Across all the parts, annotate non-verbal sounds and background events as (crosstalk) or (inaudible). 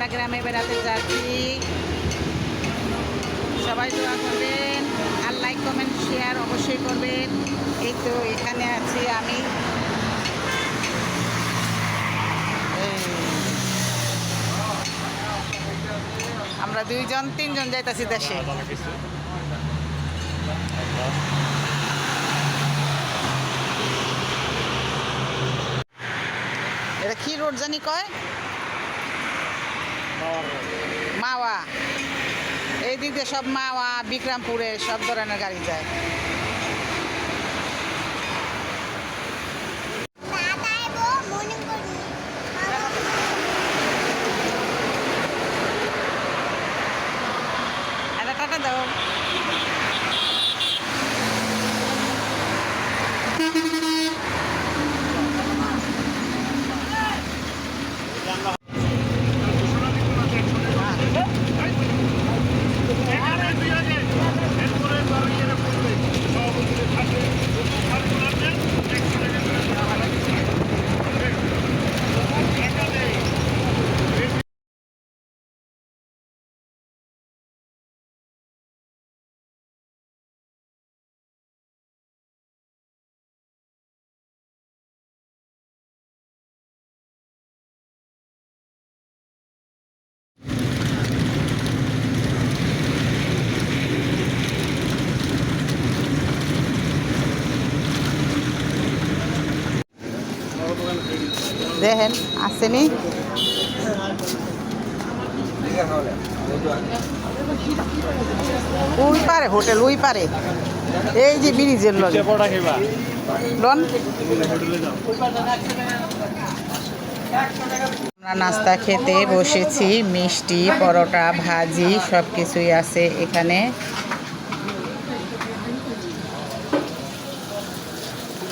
আমরা গ্রামে বেড়াতে যাচ্ছি। সবাই দোয়া করবেন আর লাইক কমেন্ট শেয়ার অবশ্যই করবেন। এই তো এখানে আছি আমি। আমরা দুইজন, তিনজন যাইতাছি দেশে। এটা কি রোড জানি কয়? মাওয়া। এই দিক দিয়ে সব মাওয়া বিক্রমপুরে সব ধরনের গাড়ি যায়। দেখেন আসেনি। ওই পারে হোটেল ওই পারে। এই যে ব্রিজের লগে। লন আমরা নাস্তা খেতে বসেছি মিষ্টি পরোটা ভাজি সব কিছুই আছে এখানে।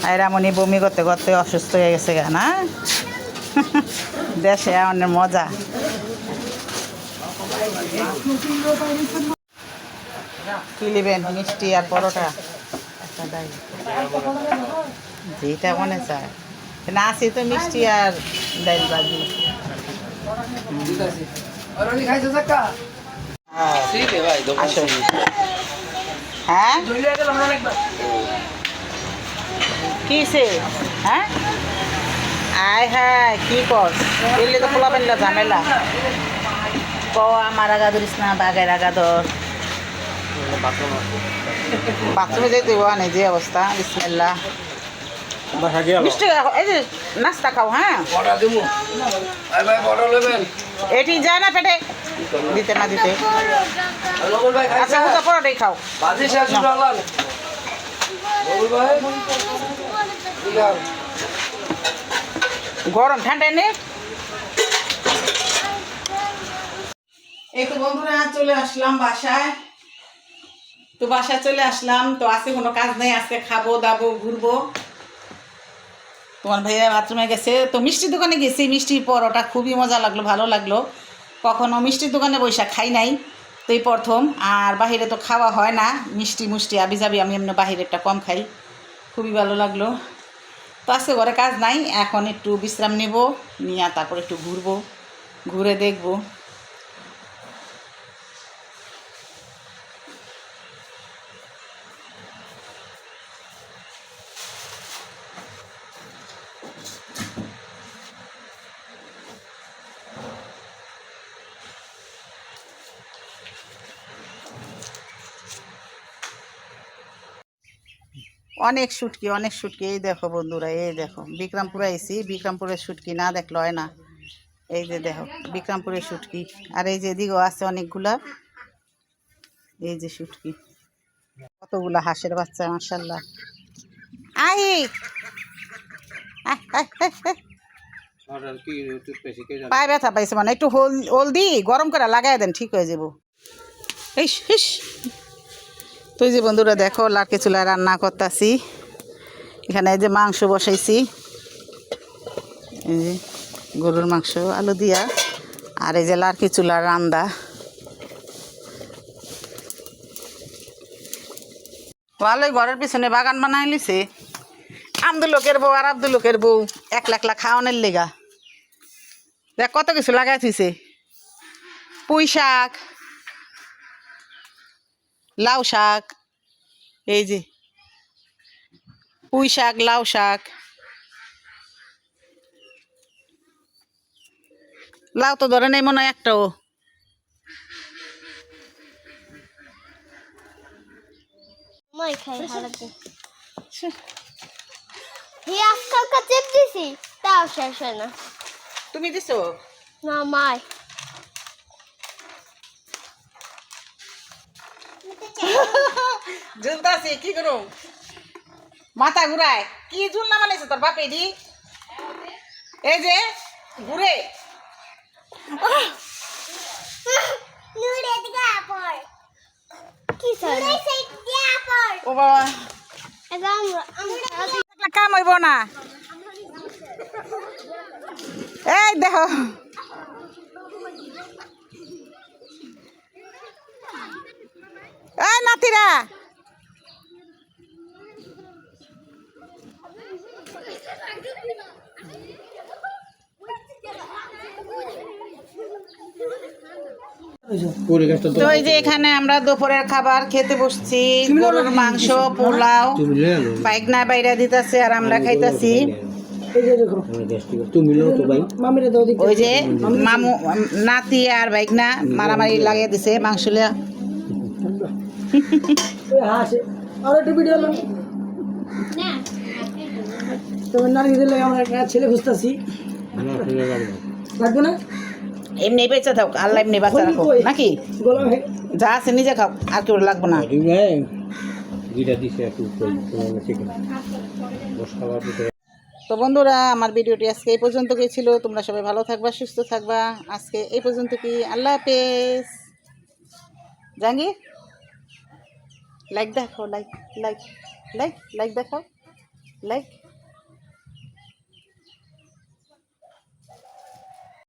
আয়রামণি বমি করতে করতে অসুস্থ হয়ে গেছে গা না? (laughs) দেশে অনেক মজা। কি নেবেন? মিষ্টি আর পরোটা। যেটা মনে চায়। না আছে তো মিষ্টি আর ডাইল বাজি। হ্যাঁ? কিসে হ্যাঁ? আয় হায় কি কর এলে তো পোলা পেনলা ঝামেলা। ক আমার আগা ধরিস না বাঘের আগা ধর বাথরুমে যেতে না যে অবস্থা বিসমিল্লা মিষ্টি এই যে নাস্তা খাও হ্যাঁ? এটি যায় না পেটে? দিতে না দিতে। আচ্ছা পরোটাই খাও। গরম, ঠান্ডা নে এই তো বন্ধুরা, চলে আসলাম বাসায়। তো বাসায় চলে আসলাম। তো আজকে কোনো কাজ নেই, আজকে খাব, দাবো, ঘুরবো। তোমার ভাইয়া বাথরুমে গেছে। তো মিষ্টির দোকানে গেছি, মিষ্টির পরোটা খুবই মজা লাগল, ভালো লাগল। কখনো মিষ্টির দোকানে বৈশা খাই নাই। তো এই প্রথম, আর বাহিরে তো খাওয়া হয় না। মিষ্টি মুষ্টি আবি যাবি আমি এমনি বাহিরেরটা কম খাই। খুবই ভালো লাগল। তো আজকে ঘরে কাজ নাই, এখন একটু বিশ্রাম নেব, নিয়ে তারপর একটু ঘুরবো, ঘুরে দেখব। অনেক শুটকি অনেক শুটকি এই দেখো বন্ধুরা এই দেখো। বিক্রমপুরে আইসি বিক্রমপুরের শুটকি না দেখল হয় না। এই যে দেখো বিক্রমপুরের শুটকি আর এই যে এদিকেও আছে অনেকগুলা। এই যে শুটকি কতগুলা হাঁসের বাচ্চা মার্শাল্লাহ আহি। পায়ে ব্যথা পাইছে মানে একটু হোল হলদি গরম করে লাগাই দেন ঠিক হয়ে যাব। ইস। তো এই যে বন্ধুরা দেখো লাড়কে চুলায় রান্না করতেছি। এখানে যে মাংস বসাইছি। এই যে গরুর মাংস, আলু দিয়া, আর এই যে লাড়কি চুলার রান্দা। ভালোই ঘরের পিছনে বাগান বানাই লিছে আমদুল লোকের বউ আর আব্দুল লোকের বউ এক লাখ লাখ খাওয়ানোর লেগা। দেখ কত কিছু লাগাই পুঁই শাক লাউ শাক এই যে পুঁই শাক লাউ শাক। লাউ তো ধরে নেই মনে হয় একটাও। হয় তুমি দিছো? না মাই। ঝুলতাছি কি করো? মাথা ঘুরায়। কি ঝুলনা বানাইছে তোর বাপে দি এই যে ঘুরে। ও বাবা। কাম হইব না। এই দেখো। এই নাতিরা। তো এই যে এখানে আমরা দুপুরের খাবার খেতে বসছি গরুর মাংস পোলাও লে আনো দিতেছে আর আমরা খাইতাছি। ওই যে মামু নাতি আর বাইকনা মারামারি লাগিয়ে দিছে মাংস লিয়া (laughs) ছেলে খুঁজতেছি। লাগবে না? এমনি বেঁচে থাক আল্লাহ এমনি বাচ্চা রাখো। নাকি? যা আছে নিজে খাও আর কেউ লাগবো না। তো বন্ধুরা আমার ভিডিওটি আজকে এই পর্যন্ত গিয়েছিল। তোমরা সবাই ভালো থাকবা সুস্থ থাকবা। আজকে এই পর্যন্ত কি? আল্লাহ হাফেজ। জাঙ্গি লাইক দেখাও লাইক লাইক লাইক লাইক দেখাও। লাইক